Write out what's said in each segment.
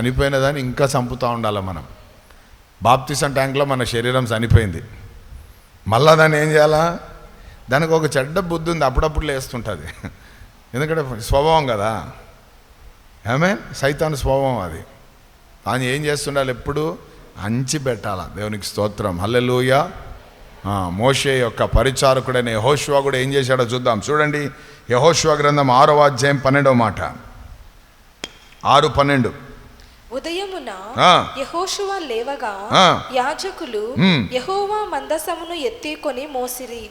చనిపోయిన దాన్ని ఇంకా చంపుతూ ఉండాలి మనం. బాప్తిసం ట్యాంక్లో మన శరీరం చనిపోయింది. మళ్ళా దాన్ని ఏం చేయాలా? దానికి ఒక చెడ్డ బుద్ధి ఉంది అప్పుడప్పుడు లేస్తుంటుంది ఎందుకంటే స్వభావం కదా. ఏమే సైతాన్ స్వభావం అది. దాన్ని ఏం చేస్తుండాలి ఎప్పుడు? అంచి పెట్టాల. దేవునికి స్తోత్రం. హల్లెలూయ. మోషే యొక్క పరిచారకుడైన యహోష్వా కూడా ఏం చేశాడో చూద్దాం. చూడండి యహోష్వా గ్రంథం ఆరో అధ్యాయం పన్నెండవ మాట. ఆరు పన్నెండు. ఉదయమున. యెహోషువ లేవగా. యాజకులు. యెహోవా మందసమును ఎత్తికొని మోసిరి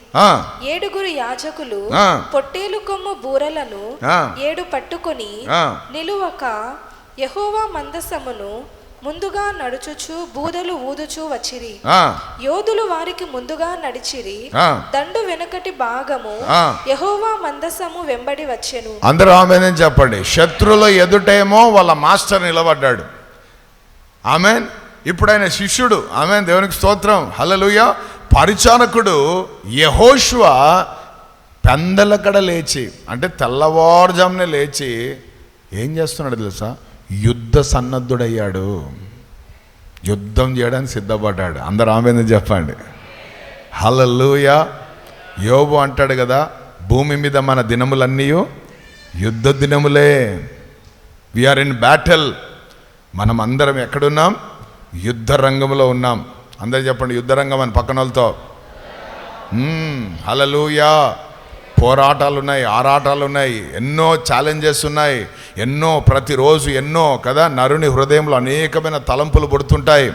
ఏడుగురు యాజకులు. పొట్టేలు కొమ్ము బూరలను. ఏడు పట్టుకొని. నిలువక యెహోవా మందసమును ముందుగా నడుచుచు బూదలు ఊదుచూ వచ్చిరి. యోధులు వారికి ముందుగా నడిచిరి. దండు వెనకటి భాగము. యెహోవా మందసము వెంబడి వచ్చెను. అందరూ ఆమె చెప్పండి? శత్రుల ఎదుటేమో వాళ్ళ మాస్టర్ నిలబడ్డాడు. ఆమె ఇప్పుడు ఆయన శిష్యుడు ఆమె దేవునికి స్తోత్రం. హల్లెలూయా. పరిచారకుడు యహోష్వ పెందలకడ లేచి అంటే తెల్లవారుజామునే లేచి ఏం చేస్తున్నాడు తెలుసా? యుద్ధ సన్నద్ధుడయ్యాడు. యుద్ధం చేయడానికి సిద్ధపడ్డాడు. అందరు ఆమెను చెప్పండి. హల్లెలూయా. యోబు అంటాడు కదా భూమి మీద మన దినములన్నీ యుద్ధ దినములే. వీఆర్ ఇన్ బ్యాటిల్ మనం అందరం ఎక్కడున్నాం? యుద్ధ రంగంలో ఉన్నాం. అందరు చెప్పండి యుద్ధ రంగం అని పక్కన వాళ్ళతో హలలుయా hmm, పోరాటాలు ఉన్నాయి ఆరాటాలు ఉన్నాయి ఎన్నో ఛాలెంజెస్ ఉన్నాయి ఎన్నో ప్రతిరోజు ఎన్నో కదా నరుని హృదయంలో అనేకమైన తలంపులు పుడుతుంటాయి.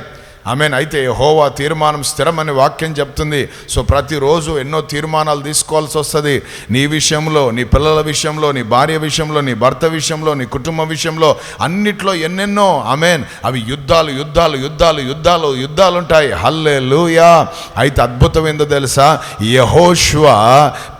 ఆమెన్. అయితే హోవా తీర్మానం స్థిరమని వాక్యం చెప్తుంది. సో ప్రతిరోజు ఎన్నో తీర్మానాలు తీసుకోవాల్సి వస్తుంది. నీ విషయంలో నీ పిల్లల విషయంలో నీ భార్య విషయంలో నీ భర్త విషయంలో నీ కుటుంబ విషయంలో అన్నిట్లో ఎన్నెన్నో ఆమెన్. అవి యుద్ధాలు యుద్ధాలు యుద్ధాలు యుద్ధాలు యుద్ధాలు ఉంటాయి హల్లే లూయా అయితే అద్భుతం ఏందో తెలుసా? యహోష్వ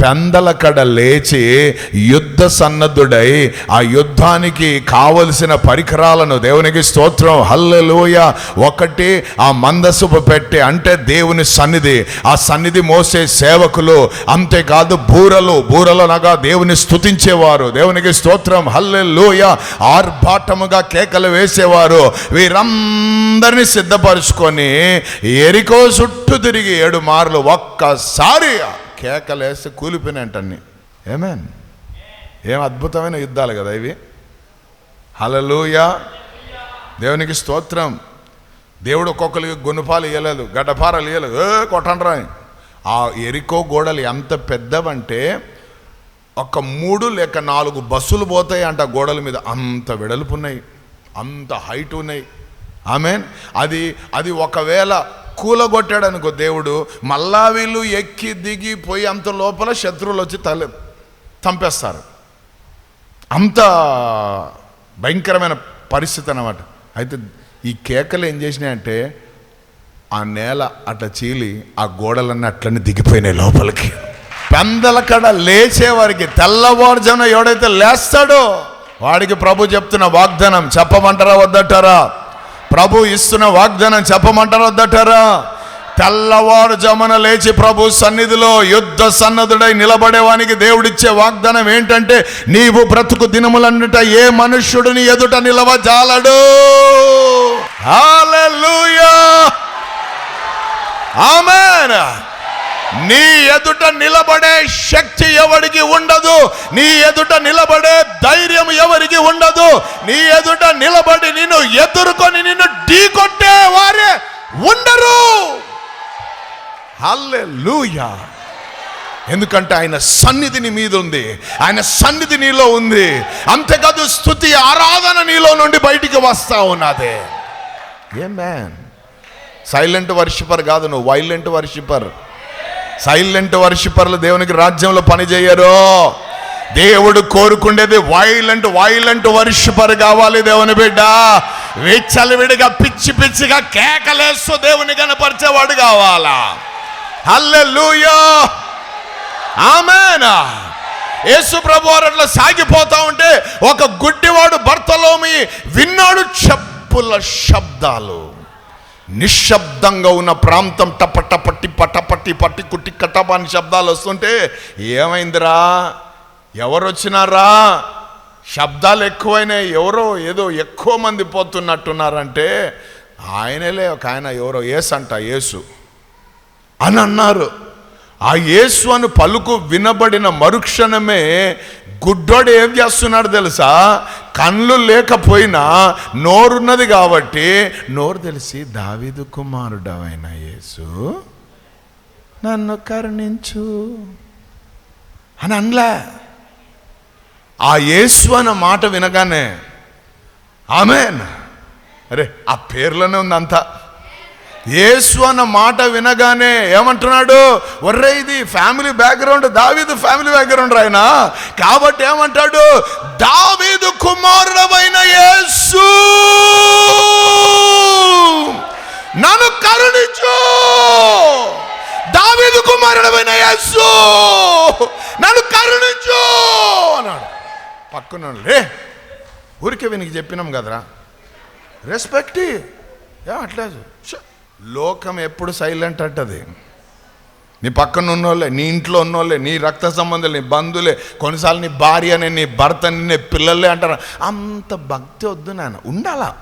పెందల కడ లేచి యుద్ధ సన్నద్ధుడై ఆ యుద్ధానికి కావలసిన పరికరాలను దేవునికి స్తోత్రం. హల్లెలూయ. ఒకటి ఆ మందసుపు పెట్టి అంటే దేవుని సన్నిధి ఆ సన్నిధి మోసే సేవకులు అంతేకాదు బూరలు బూరలనగా దేవుని స్తుతించేవారు. దేవునికి స్తోత్రం హల్లెలూయ. ఆర్భాటముగా కేకలు వేసేవారు. వీరందరినీ సిద్ధపరుచుకొని ఎరికో చుట్టూ తిరిగి ఏడు మార్లు ఒక్కసారి కేకలేసి కూలిపోయినట్టన్ని ఏమేన్ ఏం అద్భుతమైన యుద్ధాలు కదా ఇవి. హలలుయా దేవునికి స్తోత్రం. దేవుడు ఒక్కొక్కరికి గుణపాలు ఇవ్వలేదు గడ్డపారలు ఇవ్వలేదు ఏ కొట్టండ్రా అని. ఆ ఎరికో గోడలు ఎంత పెద్దవంటే ఒక మూడు లేక నాలుగు బస్సులు పోతాయి అంట గోడల మీద. అంత వెడల్పు ఉన్నాయి అంత హైట్ ఉన్నాయి. ఆమెన్. అది అది ఒకవేళ కూలగొట్టాడు అనుకో దేవుడు మళ్ళా వీళ్ళు ఎక్కి దిగి పోయి అంత లోపల శత్రువులు వచ్చి తల చంపేస్తారు. అంత భయంకరమైన పరిస్థితి అన్నమాట. అయితే ఈ కేకలు ఏం చేసినాయంటే ఆ నేల అట్లా చీలి ఆ గోడలన్నీ అట్లనే దిగిపోయినాయి లోపలికి. పెందల కడ లేచేవారికి తెల్లవారుజామున ఎవడైతే లేస్తాడో వాడికి ప్రభు చెప్తున్న వాగ్దానం చెప్పమంటారా వద్దటారా? ప్రభు ఇస్తున్న వాగ్దానం చెప్పమంటారా వద్దటారా? తెల్లవారుజామున లేచి ప్రభు సన్నిధిలో యుద్ధ సన్నద్ధుడై నిలబడేవానికి దేవుడిచ్చే వాగ్దానం ఏంటంటే నీవు బ్రతుకు దినములన్నిట ఏ మనుష్యుడిని ఎదుట నిలవజాలడు? హల్లెలూయా ఆమెన్. నీ ఎదుట నిలబడే శక్తి ఎవరికి ఉండదు? నీ ఎదుట నిలబడే ధైర్యం ఎవరికి ఉండదు? నీ ఎదుట నిలబడి నిన్ను ఎదుర్కొని నిన్ను ఢీకొట్టే వారే ఉండరు. హల్లెలూయా ఎందుకంటే ఆయన సన్నిధి నీ మీద ఉంది. ఆయన సన్నిధి నీలో ఉంది. అంతేకాదు స్థుతి ఆరాధన నీలో నుండి బయటికి వస్తా ఉన్నదే. ఏ మ్యాన్ సైలెంట్ వర్షిపర్ కాదు నువ్వు వైలెంట్ వర్షిపర్ సైలెంట్ వర్షిపర్లు దేవునికి రాజ్యంలో పనిచేయరు దేవుడు కోరుకుండేది వైలెంట్ వైలెంట్ వర్షిపర్ కావాలి దేవుని బిడ్డ. విచ్చలవిడిగా పిచ్చి పిచ్చిగా కేకలేస్తూ దేవుని కనపరిచేవాడు కావాలా? హల్లెలూయా ఆమెనా యేసు ప్రభు అట్లా సాగిపోతా ఉంటే ఒక గుడ్డివాడు భర్తలోమి విన్నాడు చెప్పుల శబ్దాలు. నిశ్శబ్దంగా ఉన్న ప్రాంతం టప టపట్టి పటపట్టి పట్టి కుట్టి కట్టపాని శబ్దాలు వస్తుంటే ఏమైందిరా? ఎవరు వచ్చినారా శబ్దాలు ఎక్కువైనాయి. ఎవరో ఏదో ఎక్కువ మంది పోతున్నట్టున్నారంటే ఆయనలే. ఒక ఆయన ఎవరో? యేసు అంట యేసు. అని అన్నారు. ఆ యేసు అని పలుకు వినబడిన మరుక్షణమే గుడ్డోడు ఏం చేస్తున్నాడు తెలుసా? కళ్ళు లేకపోయినా నోరున్నది కాబట్టి నోరు తెలిసి దావిదు కుమారుడవైన యేసు నన్ను కరుణించు అని అనలే. ఆ యేసు అన్న మాట వినగానే ఆమెన్. అరే ఆ పేర్లోనే ఉంది అంతా యేసు అన్న మాట వినగానే ఏమంటున్నాడు? ఒర్రే ఇది family background Daveedu family background ఆయన. కాబట్టి ఏమంటాడు? దావీదు కుమారుడమైన యేసు. నన్ను కరుణించు. దావీదు కుమారుడమైన యేసు. నన్ను కరుణించు. అన్నాడు. పక్కన రే ఊరికే వీనికి చెప్పినాం కదరా. రెస్పెక్ట్ ఏ. అట్లేదు లోకం ఎప్పుడు సైలెంట్ అంటది. నీ పక్కన ఉన్నోళ్ళే నీ ఇంట్లో ఉన్నోళ్ళే నీ రక్త సంబంధాలు నీ బంధువులే కొన్నిసార్లు నీ భార్య అని నీ భర్త అని నీ పిల్లలే అంటారు. అంత భక్తి వద్దు నాన్న ఉండాలా?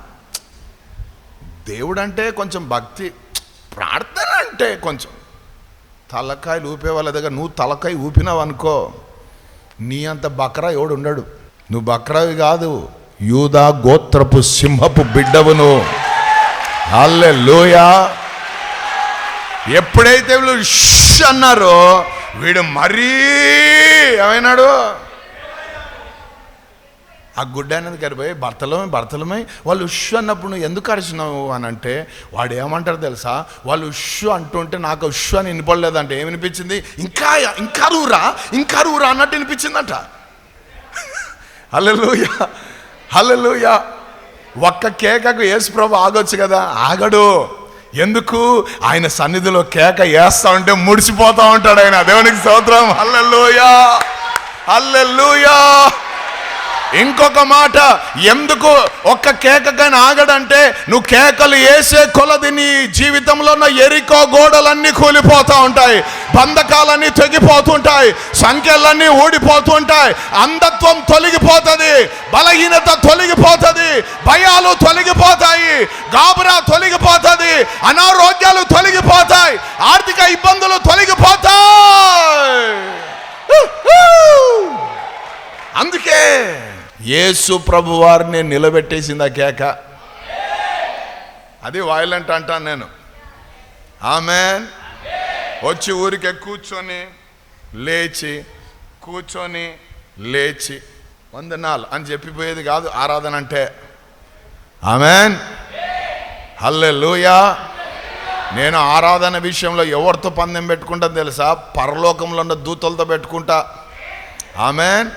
దేవుడు అంటే కొంచెం భక్తి ప్రార్థన అంటే కొంచెం. తలకాయలు ఊపే వాళ్ళ దగ్గర నువ్వు తలకాయ ఊపినావు అనుకో నీ అంత బక్రా ఎవడు ఉండడు. నువ్వు బక్రావి కాదు యూదా గోత్రపు సింహపు బిడ్డవును. అల్లే లోయా ఎప్పుడైతే వీళ్ళు ష్ అన్నారో వీడు మరీ ఏమైనాడు? ఆ గుడ్డ అనేది కరిపోయి భర్తలమే భర్తలమే వాళ్ళు ఉష్ అన్నప్పుడు నువ్వు ఎందుకు అరిచినావు అని అంటే వాడు ఏమంటారు తెలుసా? వాళ్ళు ఉష్ అంటుంటే నాకు ఉష్ అని వినిపడలేదంటే. ఏమి వినిపించింది? ఇంకా ఇంకా రూరా? ఇంకా రూరా అన్నట్టు వినిపించిందంట. హలో హల్లెలూయా. ఒక్క కేకకు యేసు ప్రభు ఆగొచ్చు కదా? ఆగడు. ఎందుకు? ఆయన సన్నిధిలో కేక వేస్తా ఉంటే ముడిసిపోతా ఉంటాడు ఆయన. దేవునికి స్తోత్రం. అల్లెల్లుయా అల్లెల్లుయా ఇంకొక మాట ఎందుకు ఒక్క కేకకైనా ఆగడంటే నువ్వు కేకలు వేసే కొలది నీ జీవితంలో ఉన్న ఎరికో గోడలన్నీ కూలిపోతూ ఉంటాయి బంధకాలన్నీ తెగిపోతుంటాయి సంఖ్యలన్నీ ఊడిపోతుంటాయి అంధత్వం తొలగిపోతుంది బలహీనత తొలగిపోతుంది భయాలు తొలగిపోతాయి గాబరా తొలగిపోతుంది అనారోగ్యాలు తొలగిపోతాయి ఆర్థిక ఇబ్బందులు తొలగిపోతాయి. అందుకే యేసు ప్రభు వారిని నిలబెట్టేసింది ఆ కేక? అది వాయిలెంట్ అంటాను నేను. ఆమె వచ్చి ఊరికే కూర్చొని లేచి కూర్చొని లేచి వందనాలు అని చెప్పిపోయేది కాదు ఆరాధన అంటే. ఆమెన్. హల్లే నేను ఆరాధన విషయంలో ఎవరితో పందెం పెట్టుకుంటా తెలుసా? పరలోకంలో ఉన్న దూతలతో పెట్టుకుంటా. ఆమెన్.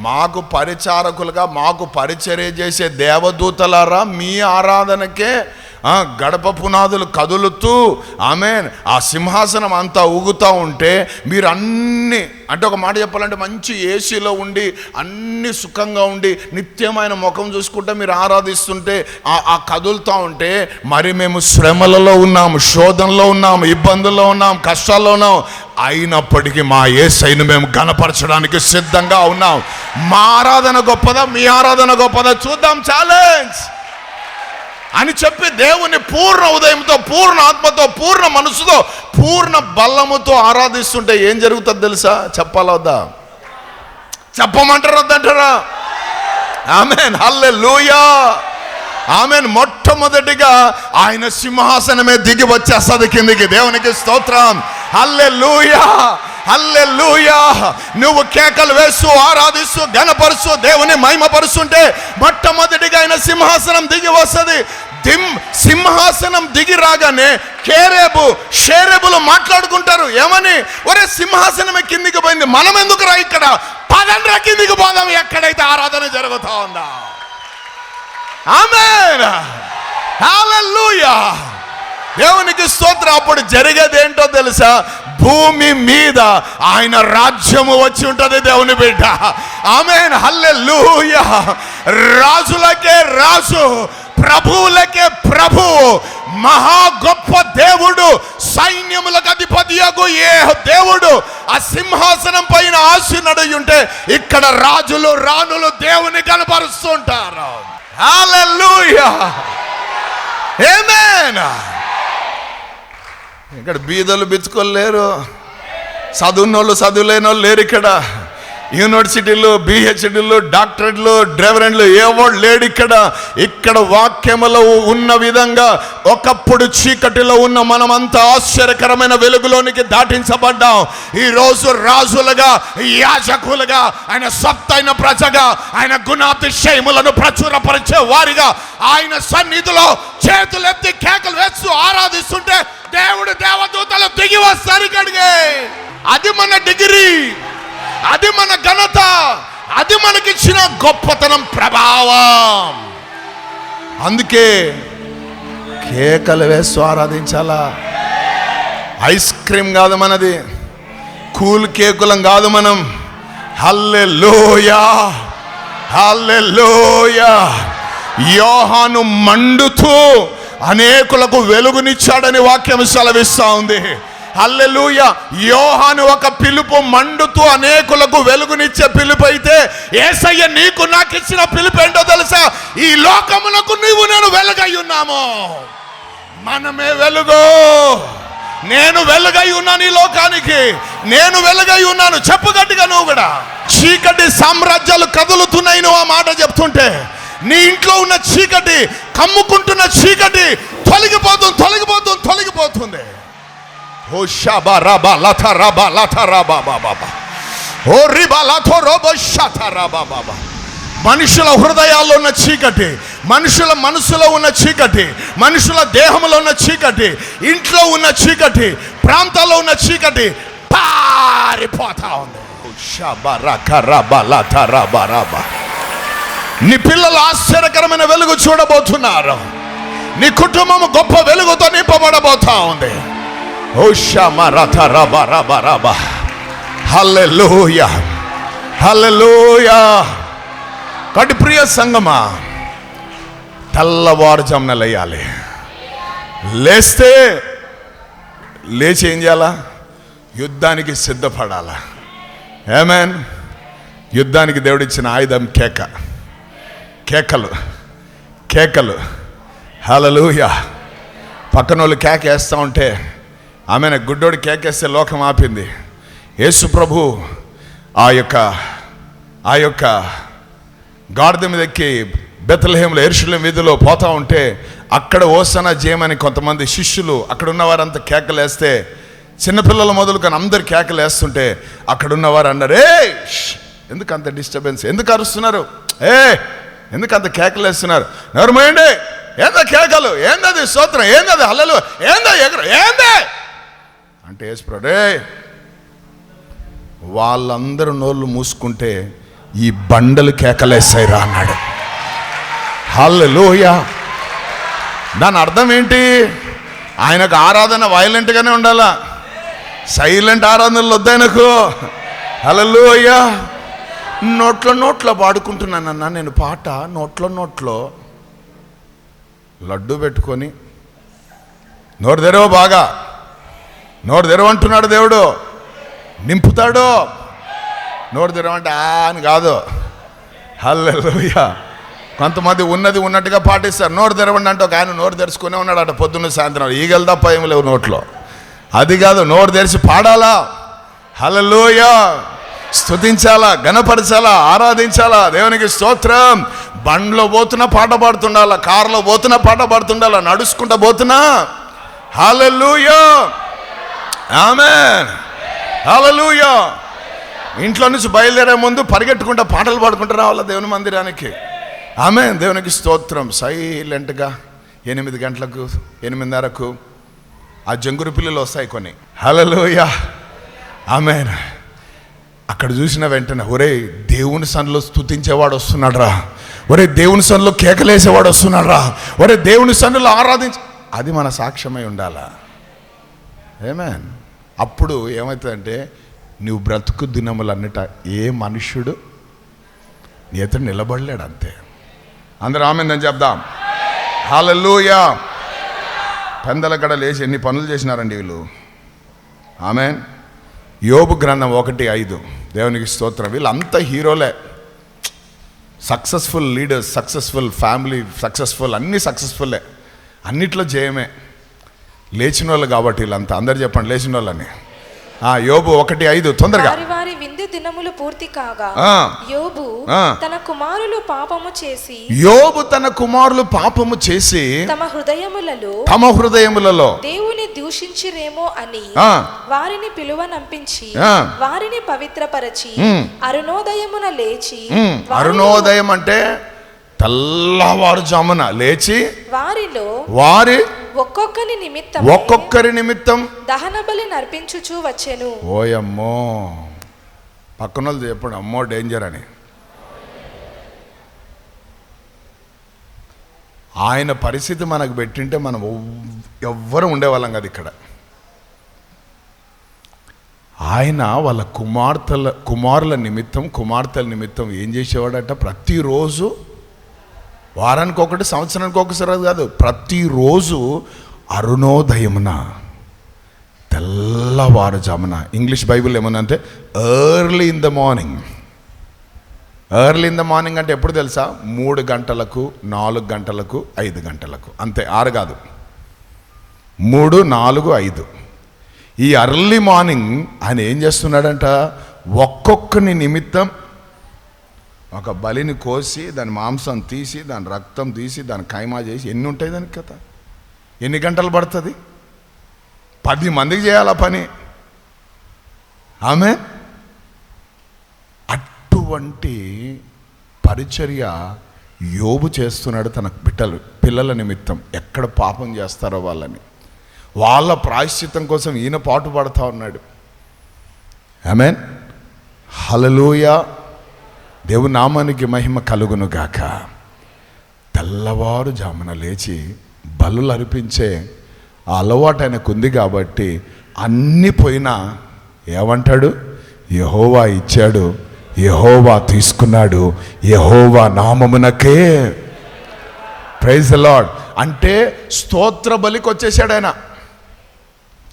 మాకు పరిచారకులుగా మాకు పరిచర్య చేసే దేవదూతలారా మీ ఆరాధనకే గడప పునాదులు కదులుతూ ఆమె ఆ సింహాసనం అంతా ఊగుతూ ఉంటే మీరు అన్ని అంటే ఒక మాట చెప్పాలంటే మంచి ఏసీలో ఉండి అన్ని సుఖంగా ఉండి నిత్యమైన ముఖం చూసుకుంటే మీరు ఆరాధిస్తుంటే ఆ- ఆ కదులుతూ ఉంటే మరి మేము శ్రమలలో ఉన్నాము శోధనలో ఉన్నాము ఇబ్బందుల్లో ఉన్నాం కష్టాల్లో ఉన్నాం అయినప్పటికీ మా ఏసైను మేము గణపరచడానికి సిద్ధంగా ఉన్నాం. మా ఆరాధన గొప్పదా? మీ ఆరాధన గొప్పదా? చూద్దాం ఛాలెంజ్ అని చెప్పి దేవుని పూర్ణ ఉదయంతో పూర్ణ ఆత్మతో పూర్ణ మనసుతో పూర్ణ బల్లముతో ఆరాధిస్తుంటే ఏం జరుగుతుంది తెలుసా? చెప్పాలా వద్దా? చెప్పమంటారా వద్దంటారా? ఆమె హల్లే లూయా ఆమెన్. మొట్టమొదటిగా ఆయన సింహాసనమే దిగి వచ్చేస్తుంది కిందికి. దేవునికి స్తోత్రం. అల్లె లూయా హల్లే లూయా నువ్వు కేకలు వేస్తూ ఆరాధిస్తూ గణపరుస్తూ దేవుని మహిమపరుస్తుంటే మొట్టమొదటిగా ఆయన సింహాసనం దిగి వస్తుంది. దిమ్ సింహాసనం దిగి రాగానే కేరేబు షేరేబులు మాట్లాడుకుంటారు. ఏమని? ఒరే సింహాసనమే కిందికి పోయింది. మనం ఎందుకు రా ఇక్కడ? పదండ్రా కిందికి పోదాం. ఎక్కడైతే ఆరాధన జరుగుతా ఉందా ఆమెన్ హల్లెలూయా దేవునికి స్తోత్రం. అప్పుడు జరిగేది ఏంటో తెలుసా? భూమి మీద ఆయన రాజ్యము వచ్చి ఉంటుంది దేవుని బిడ్డ. ఆమెన్ హల్లెలూయా రాజులకే రాజు ప్రభువులకే ప్రభు మహా గొప్ప దేవుడు సైన్యములకు అధిపతియగు ఏ దేవుడు. ఆ సింహాసనం పైన ఆశీనుడై ఉంటే ఇక్కడ రాజులు రాణులు దేవుని కనపరుస్తుంటారు హల్లెలూయా ఏమేనా ఇక్కడ బీదలు బిచ్చుకోలేరు చదువున్నోళ్ళు చదువులేని వాళ్ళు లేరు ఇక్కడ. యూనివర్సిటీలు బిహెచ్డీలు డాక్టరేట్లు డ్రైవరెంట్లు ఏవాడు లేడు ఇక్కడ. ఇక్కడ వాక్యములో ఉన్న విధంగా ఒకప్పుడు చీకటిలో ఉన్న మనమంతా ఆశ్చర్యకరమైన వెలుగులోనికి దాటించబడ్డాం. ఈ రోజు రాజులుగా యాజకులుగా ఆయన సత్తైన ప్రజగా ఆయన గుణాతిశయములను ప్రచురపరిచే వారిగా ఆయన సన్నిధిలో చేతులెత్తి కేకలు వేస్తూ ఆరాధిస్తుంటే దేవుడు దేవదూతలు దిగి వస్తారు ఇక్కడికి. అది మన డిగ్రీ. అది మన ఘనత. అది మనకిచ్చిన గొప్పతనం ప్రభావం. అందుకే కేకలు వేస్తూ ఆరాధించాలా ఐస్ క్రీమ్ కాదు మనది. కూల్ కేకులం కాదు మనం. హల్లె లోయా హల్లె లోయా యోహాను మండుతూ అనేకులకు వెలుగునిచ్చాడని వాక్యం సెలవిస్తా ఉంది. హల్లెలూయ. యోహాను ఒక పిలుపు మండుతూ అనేకులకు వెలుగునిచ్చే పిలుపు అయితే ఏసయ్య నీకు నాకు ఇచ్చిన పిలుపు ఏంటో తెలుసా? ఈ లోకమునకు నీవు నేను వెలుగై ఉన్నాము. మనమే వెలుగు. నేను వెలుగై ఉన్నాను ఈ లోకానికి. నేను వెలుగై ఉన్నాను. చెప్పు గట్టిగా నువ్వు కూడా. చీకటి సామ్రాజ్యాలు కదులుతున్నాయి నువ్వు ఆ మాట చెప్తుంటే. నీ ఇంట్లో ఉన్న చీకటి కమ్ముకుంటున్న చీకటి తొలగిపోతుంది తొలగిపోతుంది తొలగిపోతుంది. మనుషుల హృదయాల్లో ఉన్న చీకటి మనుషుల మనసులో ఉన్న చీకటి మనుషుల దేహంలో ఉన్న చీకటి ఇంట్లో ఉన్న చీకటి ప్రాంతాల్లో ఉన్న చీకటి పారిపోతా ఉంది. లథ నీ పిల్లలు ఆశ్చర్యకరమైన వెలుగు చూడబోతున్నారు. నీ కుటుంబం గొప్ప వెలుగుతో నింపబడబోతా ఉంది. హల్లెలూయా హల్లెలూయా కటి ప్రియ సంగమా తెల్లవారుజామున లేయాలి లేస్తే లేచి ఏం చేయాలా యుద్ధానికి సిద్ధపడాలా ఏమేన్ యుద్ధానికి దేవుడిచ్చిన ఆయుధం కేక కేకలు కేకలు హలలుయా పక్కన వాళ్ళు కేక వేస్తూ ఉంటే ఆమెను గుడ్డోడు కేకేస్తే లోకం ఆపింది. యేసు ప్రభు ఆ యొక్క ఆ యొక్క గాడిద మీద ఎక్కి బెత్తలహేములో ఎరుషుల వీధిలో పోతా ఉంటే అక్కడ ఓసన జయమని కొంతమంది శిష్యులు అక్కడ ఉన్నవారంతా కేకలేస్తే చిన్నపిల్లలు మొదలుకొని అందరు కేకలు వేస్తుంటే అక్కడ ఉన్నవారు అన్నారు ఏ ఎందుకు అంత డిస్టర్బెన్స్? ఎందుకు అరుస్తున్నారు? ఏ ఎందుకు అంత కేకలేస్తున్నారు? వేస్తున్నారు ఏందా కేకలు? ఏందది స్తోత్రం? ఏందది హల్లలు ఏందా ఎగరు ఏందే? అంటే యేసుప్రభు, వాళ్ళందరూ నోళ్ళు మూసుకుంటే ఈ బండలు కేకలేసాయిరా అన్నాడు. హల్లెలూయా. దాని అర్థం ఏంటి? ఆయనకు ఆరాధన వైలెంట్గానే ఉండాలా? సైలెంట్ ఆరాధనలు వద్దాయనకు హల్లెలూయా. నోట్లో నోట్లో పాడుకుంటున్నానన్నా నేను పాట నోట్లో నోట్లో లడ్డు పెట్టుకొని నోరు తెరవ బాగా. నోరు తెరవంటున్నాడు దేవుడు. నింపుతాడు. నోరు తెరవంటే ఆ అని కాదు. హల్లెలూయా. కొంతమంది ఉన్నది ఉన్నట్టుగా పాటిస్తారు. నోరు తెరవండి అంటే ఒక ఆయన నోరు తెరుచుకునే ఉన్నాడు అట పొద్దున్న సాయంత్రం. ఈగలు తప్ప ఏం లేవు నోట్లో. అది కాదు నోరు తెరిచి పాడాలా? హలలోయ స్థుతించాలా గణపరచాలా ఆరాధించాలా? దేవునికి స్తోత్రం. బండ్లో పోతున్నా పాట పాడుతుండాలా? కారులో పోతున్నా పాట పాడుతుండాలా? నడుచుకుంటా పోతున్నా? హల్లెలూయా. ఆమెన్. హల్లెలూయా. ఇంట్లో నుంచి బయలుదేరే ముందు పరిగెట్టుకుంటా పాటలు పాడుకుంటూ రావాలా దేవుని మందిరానికి? ఆమె దేవునికి స్తోత్రం. సైలెంట్గా ఎనిమిది గంటలకు ఎనిమిదిన్నరకు ఆ జంగురు పిల్లలు వస్తాయి కొన్ని. హలలోయ ఆమె అక్కడ చూసిన వెంటనే ఒరే దేవుని సన్లో స్తుతించేవాడు వస్తున్నాడు రా ఒరే దేవుని సన్లో కేకలేసేవాడు వస్తున్నాడు రా ఒరే దేవుని సన్నులో ఆరాధించ అది మన సాక్ష్యమై ఉండాలా? ఏమేన్ అప్పుడు ఏమవుతుందంటే నువ్వు బ్రతుకు దినములన్నిట ఏ మనుష్యుడు నీ అతను నిలబడలేడు అంతే. అందరూ ఆమెందని చెప్దాం. హాలూయా పెందల గడ లేచి ఎన్ని పనులు చేసినారండి వీళ్ళు? ఆమె యోబు గ్రంథం ఒకటి ఐదు. దేవునికి స్తోత్రం. వీళ్ళంతా హీరోలే. Successful leaders successful family successful అన్నీ సక్సెస్ఫుల్లే. అన్నిట్లో జయమే. లేచిన వాళ్ళు కాబట్టి వీళ్ళంతా అందరు చెప్పండి లేచిన వాళ్ళని ఆ, యోబు ఒకటి ఐదు తొందరగా వారి వారి విందు దినములు పూర్తి కాగా. యోబు. తన కుమారులు పాపము చేసి యోబు తన కుమారులు పాపము చేసి తమ హృదయములలో తమ హృదయములలో దేవుని దూషించిరేమో అని. వారిని పిలువనంపించి ఆ. వారిని పవిత్రపరచి. అరుణోదయమున లేచి అరుణోదయం అంటే తెల్లవారుజామున లేచి వారిలో వారి ఒక్కొక్కని నిమిత్తం ఒక్కొక్కరి నిమిత్తం దహన బలి నర్పించుచూ వచ్చెను. ఓయమ్మో. పక్కన వాళ్ళు చెప్పండి అమ్మో డేంజర్ అని. ఆయన పరిస్థితి మనకు పెట్టింటే మనం ఎవ్- ఎవ్వరు ఉండేవాళ్ళం కదా ఇక్కడ. ఆయన వాళ్ళ కుమార్తెల కుమారుల నిమిత్తం కుమార్తెల నిమిత్తం ఏం చేసేవాడట? ప్రతిరోజు వారానికి ఒకటి సంవత్సరానికి ఒకసారి కాదు. ప్రతిరోజు అరుణోదయమున తెల్లవారుజామున English Bible ఏమన్నంటే early in the morning early in the morning అంటే ఎప్పుడు తెలుసా? మూడు గంటలకు నాలుగు గంటలకు ఐదు గంటలకు. అంతే ఆరు కాదు. మూడు నాలుగు ఐదు. ఈ అర్లీ మార్నింగ్ ఆయన ఏం చేస్తున్నాడంట? ఒక్కొక్కని నిమిత్తం ఒక బలిని కోసి దాని మాంసం తీసి దాని రక్తం తీసి దాని ఖైమా చేసి ఎన్ని ఉంటాయి దానికి కథ? ఎన్ని గంటలు పడుతుంది? పది మందికి చేయాల పని? ఆమె అటువంటి పరిచర్య యోబు చేస్తున్నాడు తన బిడ్డలు పిల్లల నిమిత్తం. ఎక్కడ పాపం చేస్తారో వాళ్ళని. వాళ్ళ ప్రాయశ్చిత్తం కోసం ఈయన పాటు పడతా ఉన్నాడు. ఆమెన్? హలలోయ దేవుని నామానికి మహిమ కలుగును గాక. తెల్లవారుజామున లేచి బలులు అర్పించే ఆ అలవాటు ఆయనకు ఉంది కాబట్టి అన్ని పోయినా ఏమంటాడు? యహోవా ఇచ్చాడు యహోవా తీసుకున్నాడు యహోవా నామమునకే. ప్రైజ్ లాడ్ అంటే స్తోత్ర బలికి వచ్చేసాడు ఆయన.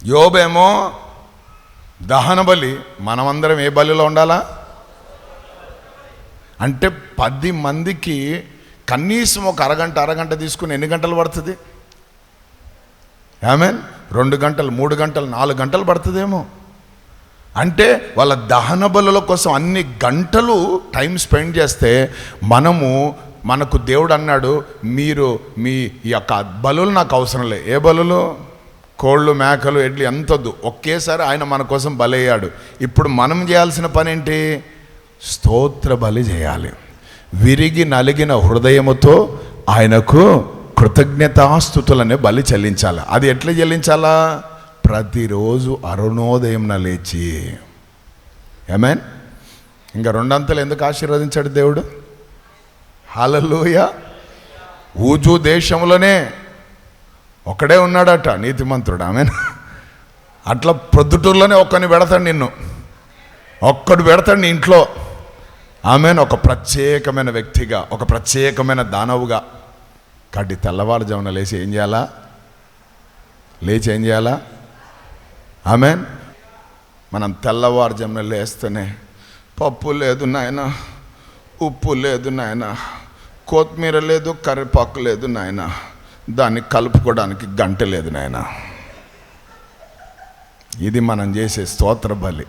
యోబేమో దహన బలి మనమందరం ఏ బలిలో ఉండాలా? అంటే పది మందికి కనీసం ఒక అరగంట అరగంట తీసుకుని ఎన్ని గంటలు పడుతుంది? ఆమెన్ రెండు గంటలు మూడు గంటలు నాలుగు గంటలు పడుతుందేమో. అంటే వాళ్ళ దహన బలుల కోసం అన్ని గంటలు టైం స్పెండ్ చేస్తే మనము మనకు దేవుడు అన్నాడు మీరు మీ ఈ యొక్క బలులు నాకు అవసరం లే. ఏ బలులు? కోళ్ళు మేకలు ఎడ్లు ఎంతొద్దు. ఒకేసారి ఆయన మన కోసం బలయ్యాడు. ఇప్పుడు మనం చేయాల్సిన పని ఏంటి? స్తోత్ర బలి చేయాలి. విరిగి నలిగిన హృదయముతో ఆయనకు కృతజ్ఞతాస్థుతులనే బలి చెల్లించాలి. అది ఎట్లా చెల్లించాలా? ప్రతిరోజు అరుణోదయంన లేచి. ఏమేన్ ఇంకా రెండంతలు ఎందుకు ఆశీర్వదించాడు దేవుడు? హలలోయ ఊజు దేశంలోనే ఒక్కడే ఉన్నాడట నీతిమంతుడు. ఆమెన్ అట్లా ప్రొద్దుటూరులోనే ఒక్కని పెడతాడు నిన్ను. ఒక్కడు పెడతాడు నీ ఇంట్లో. ఆమెను ఒక ప్రత్యేకమైన వ్యక్తిగా ఒక ప్రత్యేకమైన దానవుగా కాబట్టి తెల్లవారుజామున లేచి ఏం చేయాలా? లేచి ఏం చేయాలా? ఆమెన్. మనం తెల్లవారుజామున లేస్తేనే పప్పు లేదు నాయన ఉప్పు లేదు నాయన కొత్తిమీర లేదు కరివేపాకు లేదు నాయన దాన్ని కలుపుకోవడానికి గంట లేదు నాయన. ఇది మనం చేసే స్తోత్ర బలి.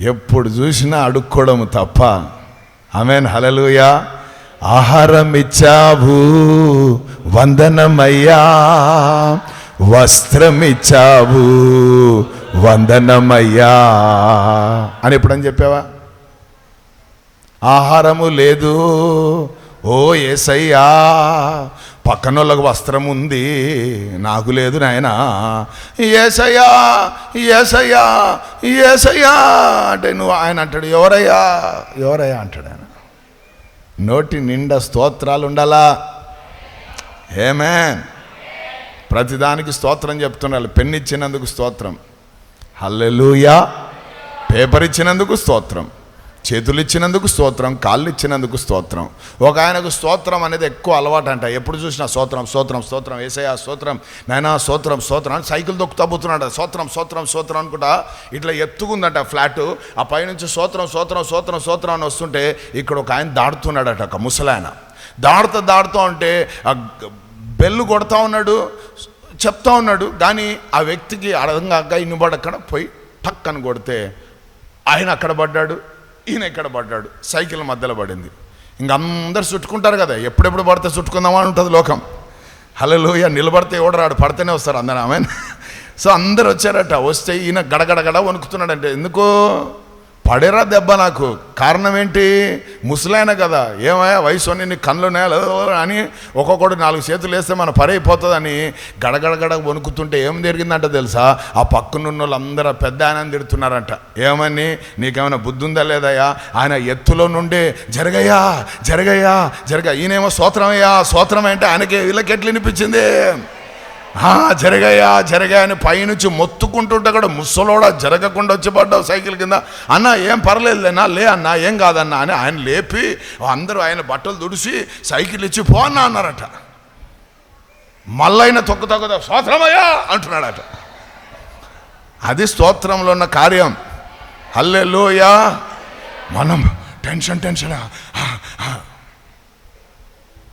ఎప్పుడు చూసినా అడుక్కోవడం తప్ప. ఆమెన్ హలలుయా ఆహారం ఇచ్చావు వందనమయ్యా. వస్త్రం ఇచ్చావు వందనమయ్యా. అని ఎప్పుడని చెప్పావా? ఆహారము లేదు ఓ ఏసయ్యా. పక్కనోళ్ళకు వస్త్రం ఉంది. నాకు లేదు నాయనా. ఏసయ్యా ఏసయ్యా ఏసయ్యా అంటే నువ్వు ఆయన అంటాడు. ఎవరయ్యా? ఎవరయ్యా అంటాడు ఆయన. నోటి నిండా స్తోత్రాలు ఉండాలా? ఏమే ప్రతిదానికి స్తోత్రం చెప్తుండాలి పెన్ ఇచ్చినందుకు స్తోత్రం. హల్లెలూయా పేపర్ ఇచ్చినందుకు స్తోత్రం. చేతులు ఇచ్చినందుకు స్తోత్రం కాళ్ళు ఇచ్చినందుకు స్తోత్రం. ఒక ఆయనకు స్తోత్రం అనేది ఎక్కువ అలవాటు అంట ఎప్పుడు చూసినా స్తోత్రం స్తోత్రం స్తోత్రం ఏసయ్య స్తోత్రం నైనా స్తోత్రం స్తోత్రం అని సైకిల్ దొక్కుతా పోతున్నాడు స్తోత్రం స్తోత్రం స్తోత్రం అనుకుంటా ఇట్లా ఎత్తుకుందంట ఫ్లాట్. ఆ పైనుంచి స్తోత్రం స్తోత్రం స్తోత్రం స్తోత్రం అని వస్తుంటే ఇక్కడ ఒక ఆయన దాడుతున్నాడట ఒక ముసలాయన. దాడుతూ దాడుతూ ఉంటే ఆ బెల్లు కొడతా ఉన్నాడు చెప్తా ఉన్నాడు. కానీ ఆ వ్యక్తికి అర్థం కాక ఇన్నుబడక్కడ పోయి టక్ అని కొడితే ఆయన అక్కడ పడ్డాడు. ఈయన ఇక్కడ పడ్డాడు? సైకిల్ మధ్యలో పడింది. ఇంక అందరు చుట్టుకుంటారు కదా ఎప్పుడెప్పుడు పడితే చుట్టుకుందామని ఉంటుంది లోకం. హలలోయ నిలబడితే ఎవడరాడు పడితేనే వస్తారు అందరూ. ఆమె సో అందరు వచ్చారట వస్తే ఈయన గడగడగడ వణుకుతున్నాడంటే ఎందుకో? పడేరా దెబ్బ నాకు. కారణం ఏంటి ముసలాయన కదా. ఏమయ్యా వయసు అని నీ కళ్ళు ఉన్నాయా అని ఒక్కొక్కడు నాలుగు చేతులు వేస్తే మన పని అయిపోతుందని గడగడగడ వణుకుతుంటే ఏం జరిగిందంట తెలుసా? ఆ పక్కనున్న వాళ్ళందరూ పెద్ద ఆయన తిడుతున్నారంట. ఏమని? నీకేమైనా బుద్ధి ఉందా లేదయ్యా? ఆయన ఎత్తులో నుండి జరగయ్యా జరగయ్యా జరగ ఈయనేమో సోత్రమయ్యా సోత్రం అంటే ఆయనకి వీళ్ళకి ఎట్లా వినిపించింది జరగాయా జరగయ్యా జరగా అని పైనుంచి మొత్తుకుంటుంటే కూడా ముసలోడా జరగకుండా వచ్చి పడ్డావు సైకిల్ కింద. అన్న ఏం పర్లేదులేనా లే అన్న ఏం కాదన్నా అని ఆయన లేపి అందరూ ఆయన బట్టలు దుడిసి సైకిల్ ఇచ్చి పో అన్న అన్నారట. మళ్ళైన తొక్కు తొక్కదా స్తోత్రమయ్యా అంటున్నాడట. అది స్తోత్రంలో ఉన్న కార్యం. హల్లెలూయా. మనం tension tension.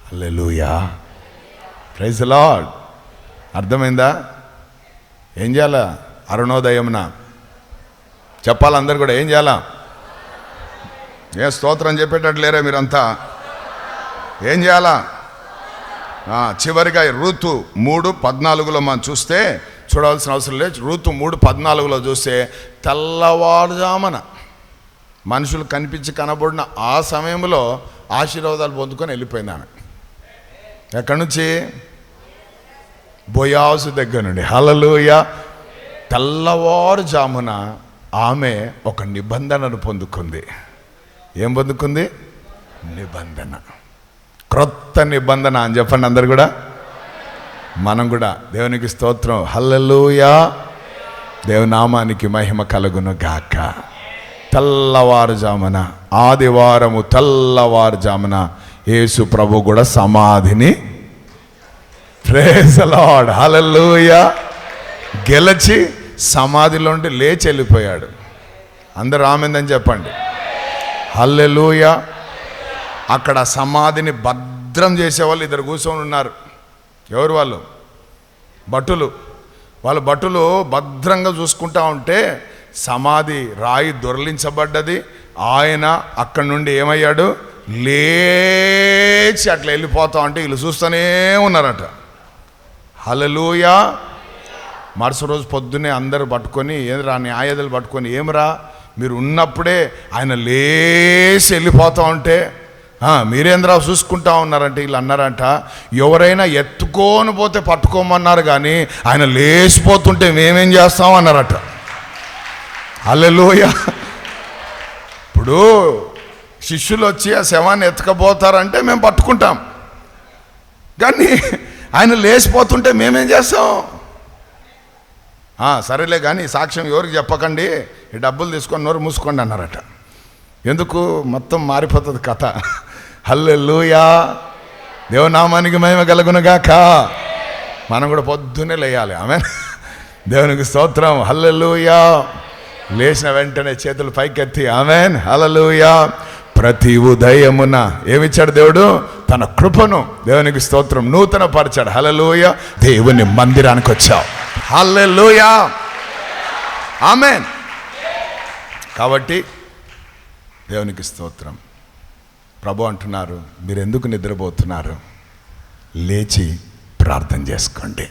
Hallelujah. Praise Lord అర్థమైందా? ఏం చేయాలా? అరుణోదయమున. చెప్పాలి అందరు కూడా ఏం చేయాలా? ఏ స్తోత్రం చెప్పేటట్లేరా మీరంతా. ఏం చేయాలా? చివరిగా ఋతు మూడు పద్నాలుగులో మనం చూస్తే చూడవలసిన అవసరం లేదు. ఋతు మూడు పద్నాలుగులో చూస్తే తెల్లవారుజామున మనుషులు కనిపించి కనబడిన ఆ సమయంలో ఆశీర్వాదాలు పొందుకొని వెళ్ళిపోయింది ఆమె. ఎక్కడి నుంచి? బొయాసు దగ్గర నుండి. హలలోయ తెల్లవారుజామున ఆమె ఒక నిబంధనను పొందుకుంది. ఏం పొందుకుంది? నిబంధన. క్రొత్త నిబంధన అని చెప్పండి అందరు కూడా. మనం కూడా దేవునికి స్తోత్రం. హల్లెలూయా. దేవునామానికి మహిమ కలుగును గాక తెల్లవారుజామున ఆదివారము తెల్లవారుజామున యేసు ప్రభు కూడా సమాధిని ప్రేజ్ లార్డ్ హల్లెలూయా గెలిచి సమాధిలోండి లేచి వెళ్ళిపోయాడు. అందరు ఆమెందని చెప్పండి. హల్లెలూయ అక్కడ సమాధిని భద్రం చేసేవాళ్ళు ఇద్దరు కూర్చొని ఉన్నారు. ఎవరు వాళ్ళు? భటులు. వాళ్ళ భటులు భద్రంగా చూసుకుంటా ఉంటే సమాధి రాయి దొరలించబడ్డది. ఆయన అక్కడి నుండి ఏమయ్యాడు? లేచి అట్లా వెళ్ళిపోతా ఉంటే వీళ్ళు చూస్తూనే ఉన్నారట. హలలుయా మరుసటి రోజు పొద్దున్నే అందరు పట్టుకొని ఏదిరా న్యాయదలు పట్టుకొని ఏమిరా? మీరు ఉన్నప్పుడే ఆయన లేచి వెళ్ళిపోతా ఉంటే మీరేంద్రా చూసుకుంటా ఉన్నారంటే వీళ్ళు అన్నారంట. ఎవరైనా ఎత్తుకోని పోతే పట్టుకోమన్నారు కానీ ఆయన లేచిపోతుంటే మేమేం చేస్తాం అన్నారట. అల్లెలోయ ఇప్పుడు శిష్యులు వచ్చి ఆ శవాన్ని ఎత్తుకపోతారంటే మేము పట్టుకుంటాం. కానీ ఆయన లేచిపోతుంటే మేమేం చేస్తాం? సరేలే కానీ సాక్ష్యం ఎవరికి చెప్పకండి ఈ డబ్బులు తీసుకొని నోరు మూసుకోండి అన్నారట. ఎందుకు? మొత్తం మారిపోతుంది కథ. హల్లెల్లుయా దేవనామానికి మహిమ కలుగునుగాక మనం కూడా పొద్దున్నే లేయాలి. ఆమె దేవునికి స్తోత్రం. హల్లెల్లుయా లేచిన వెంటనే చేతులు పైకెత్తి. ఆమెన్. హలలుయా ప్రతి ఉదయమున ఏమిచ్చాడు దేవుడు? తన కృపను. దేవునికి స్తోత్రం. నూతన పరిచాడు హలలోయ దేవుని మందిరానికి వచ్చావు. హల్లెలూయా. ఆమెన్. కాబట్టి దేవునికి స్తోత్రం. ప్రభు అంటున్నారు మీరు ఎందుకు నిద్రపోతున్నారు? లేచి ప్రార్థన చేసుకోండి.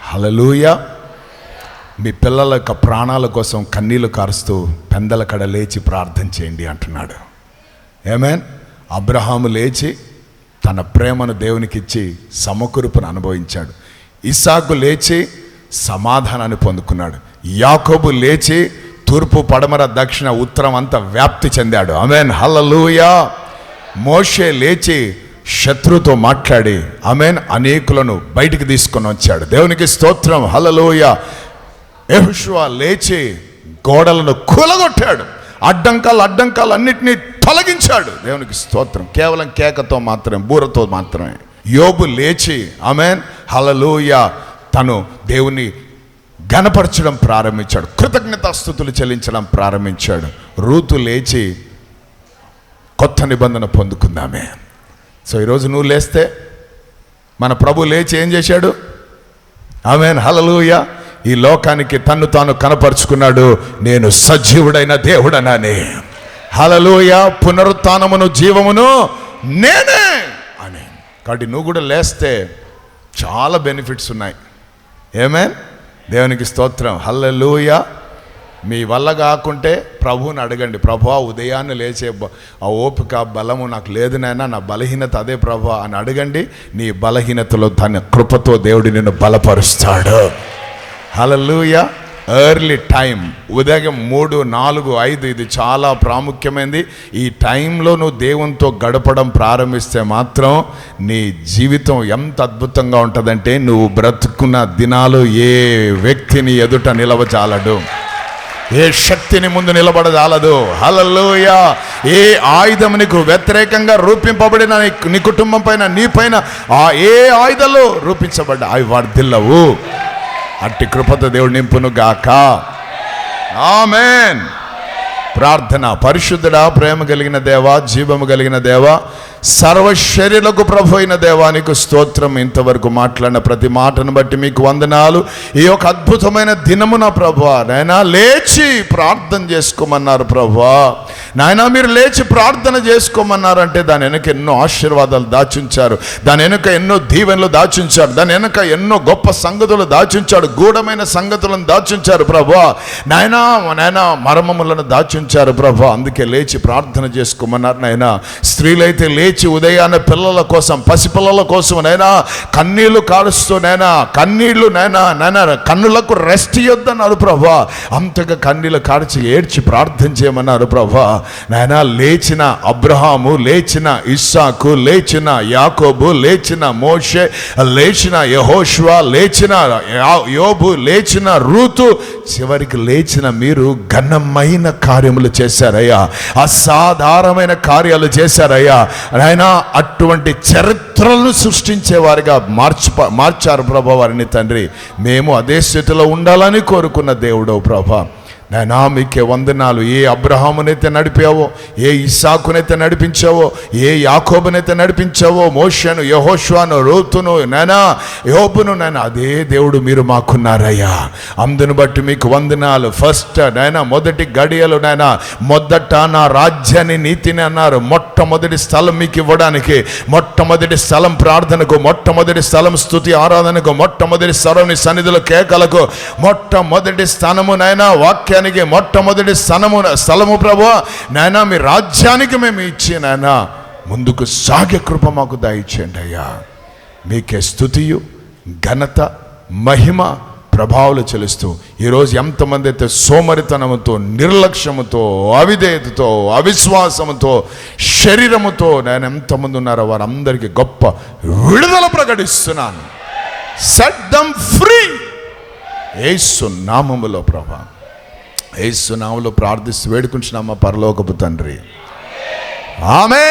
హలలుయ మీ పిల్లల యొక్క ప్రాణాల కోసం కన్నీళ్ళు కారుస్తూ పెందల కడ లేచి ప్రార్థన చేయండి అంటున్నాడు. ఏమేన్ అబ్రహాము లేచి తన ప్రేమను దేవునికి ఇచ్చి సమకూర్పును అనుభవించాడు. ఇసాకు లేచి సమాధానాన్ని పొందుకున్నాడు. యాకోబు లేచి తూర్పు పడమర దక్షిణ ఉత్తరం అంతా వ్యాప్తి చెందాడు. అమెన్ హలలుయా మోషే లేచి శత్రుతో మాట్లాడి అమెన్ అనేకులను బయటికి తీసుకొని వచ్చాడు. దేవునికి స్తోత్రం. హల్లలూయ యెహోషువ లేచి గోడలను కూలగొట్టాడు. అడ్డంకాలు అడ్డంకాలు అన్నిటినీ తొలగించాడు. దేవునికి స్తోత్రం. కేవలం కేకతో మాత్రమే బూరతో మాత్రమే. యోబు లేచి ఆమెన్ హలలోయ తను దేవుని గనపరచడం ప్రారంభించాడు. కృతజ్ఞతాస్థుతులు చెల్లించడం ప్రారంభించాడు. రూతు లేచి కొత్త నిబంధన పొందుకుందామే సో ఈరోజు నువ్వు లేస్తే మన ప్రభు లేచి ఏం చేశాడు? ఆమెన్ హలలుయ ఈ లోకానికి తన్ను తాను కనపరుచుకున్నాడు. నేను సజీవుడైన దేవుడనని. హలలోయ పునరుత్నమును జీవమును నేనే. అని కాబట్టి నువ్వు కూడా లేస్తే చాలా బెనిఫిట్స్ ఉన్నాయి. ఏమే దేవునికి స్తోత్రం. హల్లలోయ. మీ వల్ల కాకుంటే ప్రభువుని అడగండి. ప్రభు ఉదయాన్నే లేచే ఆ ఓపిక బలము నాకు లేదు నాయనా నా బలహీనత అదే ప్రభు అని అడగండి. నీ బలహీనతలో తన కృపతో దేవుడు నిన్ను బలపరుస్తాడు. హలలుయా ఎర్లీ టైం ఉదయం మూడు నాలుగు ఐదు ఇది చాలా ప్రాముఖ్యమైనది ఈ టైంలో నువ్వు దేవునితో గడపడం ప్రారంభిస్తే మాత్రం నీ జీవితం ఎంత అద్భుతంగా ఉంటుందంటే నువ్వు బ్రతుకున్న దినాలు ఏ వ్యక్తిని ఎదుట నిలవజాలడు. ఏ శక్తిని ముందు నిలబడజాలదు. హలలోయ ఏ ఆయుధం నీకు వ్యతిరేకంగా రూపింపబడిన నీ- నీ కుటుంబం పైన నీ పైన ఆ ఏ ఆయుధాలు రూపించబడ్డ అవి వర్ధిల్లవు అట్టి కృపతో దేవుడు నింపును గాక ఆమెన్. ప్రార్థన. పరిశుద్ధుడా ప్రేమ కలిగిన దేవా జీవము కలిగిన దేవా సర్వ శరీరకు ప్రభు అయిన దేవానికి స్తోత్రం. ఇంతవరకు మాట్లాడిన ప్రతి మాటను బట్టి మీకు వందనాలు. ఈ యొక్క అద్భుతమైన దినమున ప్రభు నాయనా లేచి ప్రార్థన చేసుకోమన్నారు ప్రభు. నాయనా మీరు లేచి ప్రార్థన చేసుకోమన్నారంటే దాని వెనుక ఎన్నో ఆశీర్వాదాలు దాచుంచారు. దాని వెనుక ఎన్నో దీవెనలు దాచుంచారు. దాని వెనుక ఎన్నో గొప్ప సంగతులు దాచుంచాడు గూఢమైన సంగతులను దాచుంచారు ప్రభు. నాయనా నాయనా మర్మములను దాచుంచారు ప్రభు. అందుకే లేచి ప్రార్థన చేసుకోమన్నారు నాయనా. స్త్రీలైతే లేచి ఉదయాన్నే పిల్లల కోసం పసిపిల్లల కోసం నైనా కన్నీళ్ళు కారుస్తూ నైనా కన్నీళ్ళు నైనా నైనా కన్నులకు రెస్ట్ ఇవ్వద్దన్నారు ప్రభా. అంతగా కన్నీళ్ళు కాల్చి ఏడ్చి ప్రార్థన చేయమన్నారు ప్రభా. నైనా లేచిన అబ్రహాము లేచిన ఇస్సాకు లేచిన యాకోబు లేచిన మోషే లేచిన యహోష్వా లేచిన యోబు లేచిన రూతు చివరికి లేచిన మీరు ఘనమైన కార్యములు చేశారయ్యా. అసాధారణమైన కార్యాలు చేశారయ్యా. ఆయన అటువంటి చరిత్రలను సృష్టించేవారిగా మార్చి మార్చారు ప్రభా వారిని తండ్రి. మేము అదే స్థితిలో ఉండాలని కోరుకున్న దేవుడవు ప్రభా. నాయనా మీకే వందనాలు. ఏ అబ్రహామునైతే నడిపావో ఏ ఇస్సాకునైతే నడిపించావో ఏ యాకోబునైతే నడిపించావో మోషను యహోష్వాను రోతును నాయనా యోబును నాయన అదే దేవుడు మీరు మాకున్నారయ్యా. అందును బట్టి మీకు వందనాలు. ఫస్ట్ నాయన మొదటి గడియలు నాయన మొదట నా రాజ్యాన్ని నీతిని అన్నారు. మొట్టమొదటి స్థలం మీకు ఇవ్వడానికి మొట్టమొదటి స్థలం ప్రార్థనకు మొట్టమొదటి స్థలం స్థుతి ఆరాధనకు మొట్టమొదటి స్థలం నీ సన్నిధిలో కేకలకు మొట్టమొదటి స్థానము నాయన రాజ్యానికి మొట్టమొదటి స్థలము స్థలము ప్రభు నాయన మీ రాజ్యానికి మేము ఇచ్చి నాయన ముందుకు సాగే కృప మాకు దాయిచ్చేయండి అయ్యా. మీకే స్థుతియు ఘనత మహిమ ప్రభావాలు చెలుస్తూ ఈరోజు ఎంతమంది అయితే సోమరితనముతో నిర్లక్ష్యముతో అవిధేయతతో అవిశ్వాసముతో శరీరముతో నేను ఎంతమంది ఉన్నారో వారందరికీ గొప్ప విడుదల ప్రకటిస్తున్నాను. సెట్ దమ్ ఫ్రీ ఏసు నామములో ప్రభా. ఏసునామలో ప్రార్థిస్తూ వేడుకుంటున్నామా పరలోకపు తండ్రి? ఆమె